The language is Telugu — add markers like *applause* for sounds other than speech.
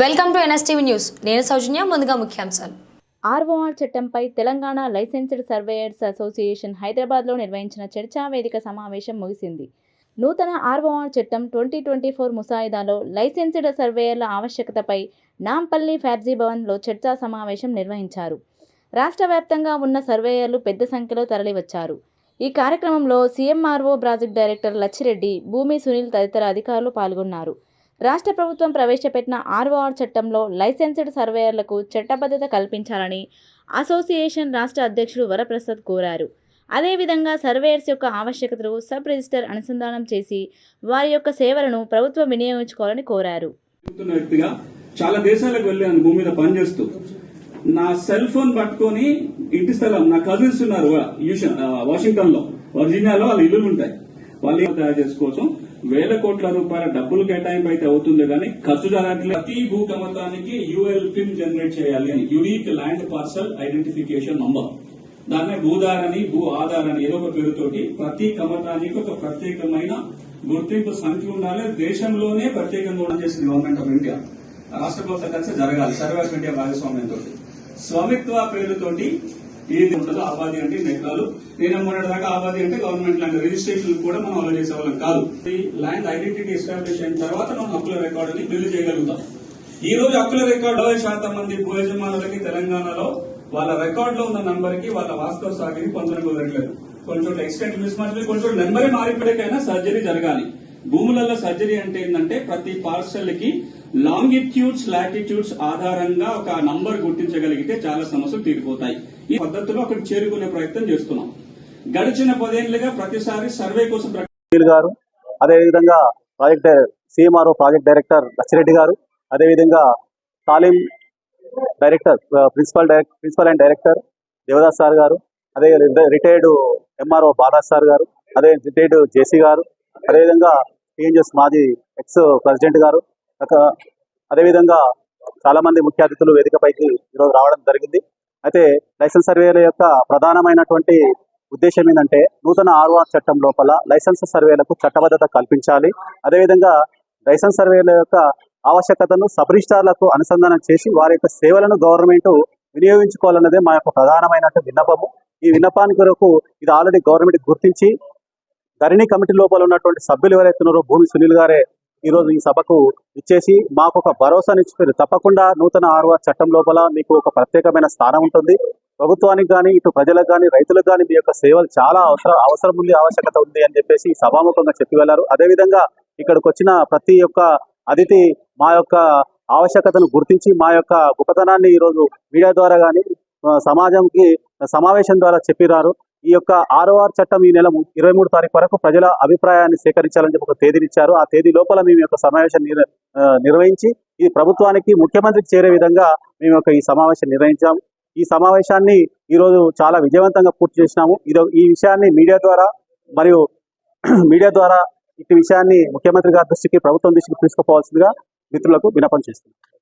Welcome to NSTV news. నేను సౌజన్య ముందుగా ముఖ్యాంశాలు. ఆర్ఓఆర్ చట్టంపై తెలంగాణ లైసెన్స్డ్ సర్వేయర్స్ అసోసియేషన్ హైదరాబాద్లో నిర్వహించిన చర్చా వేదిక సమావేశం ముగిసింది. నూతన ఆర్ఓఆర్ చట్టం ట్వంటీ ట్వంటీ ఫోర్ ముసాయిదాలో లైసెన్స్డ్ సర్వేయర్ల ఆవశ్యకతపై నాంపల్లి ఫ్యాబ్జీ భవన్లో చర్చా సమావేశం నిర్వహించారు. రాష్ట్ర వ్యాప్తంగా ఉన్న సర్వేయర్లు పెద్ద సంఖ్యలో తరలివచ్చారు. ఈ కార్యక్రమంలో సీఎంఆర్ఓ ప్రాజెక్ట్ డైరెక్టర్ లచ్చిరెడ్డి భూమి సునీల్ తదితర అధికారులు పాల్గొన్నారు. రాష్ట్ర ప్రభుత్వం ప్రవేశపెట్టిన ఆర్ఓఆర్ చట్టంలో లైసెన్స్డ్ సర్వేయర్లకు చట్టబద్ధత కల్పించాలని అసోసియేషన్ రాష్ట్ర అధ్యక్షుడు వరప్రసాద్ కోరారు. అదేవిధంగా సర్వేయర్స్ యొక్క ఆవశ్యకతలు సబ్ రిజిస్టర్ అనుసంధానం చేసి వారి యొక్క సేవలను ప్రభుత్వం వినియోగించుకోవాలని కోరారు. వ్యక్తిగా చాలా దేశాలకు వెళ్ళాను భూమి మీద పనిచేస్తూ నా సెల్ ఫోన్ పట్టుకొని ఇంటి స్థలం నా కజిన్స్ ఉన్నారు వాషింగ్టన్లో వర్జీనియాలో వాళ్ళ ఇల్లులు ఉంటాయి. వాళ్ళు తయారు చేసుకోవచ్చు. వేల కోట్ల రూపాయల డబ్బులు కేటాయింపు అయితే అవుతుంది కానీ ఖర్చు జరగట్లేదు ప్రతి భూ కమతానికి యూఎల్ పిన్ జనరేట్ చేయాలి అని unique land parcel identification number దాన్నే భూధారని భూ ఆధారని ఏదో ఒక పేరుతోటి ప్రతి కమతానికి ఒక ప్రత్యేకమైన గుర్తింపు సంఖ్య ఉండాలి. దేశంలోనే ప్రత్యేకంగా ఉండడం చేసింది గవర్నమెంట్ ఆఫ్ ఇండియా రాష్ట్ర ప్రభుత్వం కలిసి జరగాలి. సర్వే ఆఫ్ ఇండియా భాగస్వామ్యంతో స్వామిత్వ పేరుతోటి ఏది ఉంటుందో ఆబాది అంటే ఇన్ని ఎకరాలు నేను మొన్నటి దాకా ఆబాది అంటే గవర్నమెంట్ ల్యాండ్ రిజిస్ట్రేషన్ కూడా మనం అమలు చేసే వాళ్ళం కాదు. ఈ ల్యాండ్ ఐడెంటిటీ ఎస్టాబ్లిష్ అయిన తర్వాత మనం హక్కుల రికార్డుని బిల్లు చేయగలుగుతాం. ఈ రోజు హక్కుల రికార్డు అరవై శాతం మంది భూయజమానులకి తెలంగాణలో వాళ్ళ రికార్డ్లో ఉన్న నంబర్కి వాళ్ళ వాస్తవ సాగిని పొందడం కుదరట్లేదు కొన్ని చోట్ల ఎక్స్టెంట్ మిస్ మ్యాచ్ కొన్ని చోట్ల నెంబరే మారిపడికైనా సర్జరీ జరగాలి. భూములలో సర్జరీ అంటే ఏంటంటే ప్రతి పార్సల్కి లాంగిట్యూడ్స్ లాటిట్యూడ్స్ ఆధారంగా ఒక నంబర్ గుర్తించగలిగితే చాలా సమస్యలు తీరిపోతాయి. ఈ పద్ధతిలో అక్కడ చేరుకునే ప్రయత్నం చేస్తున్నాం. గడిచిన పదేళ్ళుగా ప్రతిసారి సర్వే కోసం గారు అదేవిధంగా project CMRO project director Lachireddy garu అదేవిధంగా తాలీం director principal director principal and director Devadas sir garu అదే రిటైర్డ్ ఎంఆర్ఓ బాదాస్ సార్ గారు అదే రిటైర్డ్ జేసీ గారు అదేవిధంగా టీఎన్జిఎస్ మాజీ ఎక్స్ ప్రెసిడెంట్ గారు ఒక- అదేవిధంగా చాలా మంది ముఖ్య అతిథులు వేదికపైకి ఈరోజు రావడం జరిగింది. అయితే లైసెన్స్ సర్వేల యొక్క ప్రధానమైనటువంటి ఉద్దేశం ఏంటంటే నూతన ఆర్ఓఆర్ చట్టం లోపల లైసెన్స్ సర్వేలకు చట్టబద్ధత కల్పించాలి. అదేవిధంగా లైసెన్స్ సర్వేల యొక్క ఆవశ్యకతను సబ్ రిజిస్టార్లకు అనుసంధానం చేసి వారి యొక్క సేవలను గవర్నమెంట్ వినియోగించుకోవాలన్నదే మా యొక్క ప్రధానమైన విన్నపము. ఈ విన్నపానికి కొరకు ఇది ఆల్రెడీ గవర్నమెంట్ గుర్తించి ధరణి కమిటీ లోపల ఉన్నటువంటి సభ్యులు ఎవరైతే ఉన్నారో భూమి సునీల్ గారే ఈరోజు ఈ సభకు ఇచ్చేసి మాకు ఒక భరోసానిచ్చిపోయారు తప్పకుండా నూతన ఆర్ఓఆర్ చట్టం లోపల మీకు ఒక ప్రత్యేకమైన స్థానం ఉంటుంది. ప్రభుత్వానికి కానీ ఇటు ప్రజలకు కానీ రైతులకు కానీ మీ యొక్క సేవలు చాలా అవసరం అవసరం ఉంది ఆవశ్యకత ఉంది అని చెప్పేసి సభాముఖంగా చెప్పి వెళ్ళారు. అదేవిధంగా ఇక్కడికి వచ్చిన ప్రతి ఒక్క అతిథి మా యొక్క ఆవశ్యకతను గుర్తించి మా యొక్క గొప్పతనాన్ని ఈరోజు మీడియా ద్వారా కానీ సమాజంకి సమావేశం ద్వారా చెప్పిరారు. ఈ యొక్క ఆర్ఓఆర్ చట్టం ఈ నెల ఇరవై మూడు తారీఖు వరకు ప్రజల అభిప్రాయాన్ని సేకరించాలని చెప్పి ఒక తేదీనిచ్చారు. ఆ తేదీ లోపల మేము యొక్క సమావేశం నిర్వహించి ఈ ప్రభుత్వానికి ముఖ్యమంత్రికి చేరే విధంగా మేము యొక్క ఈ సమావేశం నిర్వహించాము. ఈ సమావేశాన్ని ఈరోజు చాలా విజయవంతంగా పూర్తి చేసినాము. ఇది ఈ విషయాన్ని మీడియా ద్వారా మరియు *clears throat* మీడియా ద్వారా ఇటు విషయాన్ని ముఖ్యమంత్రి గారి దృష్టికి ప్రభుత్వం దృష్టికి తీసుకుపోవాల్సిందిగా మిత్రులకు వినపం చేస్తున్నాం.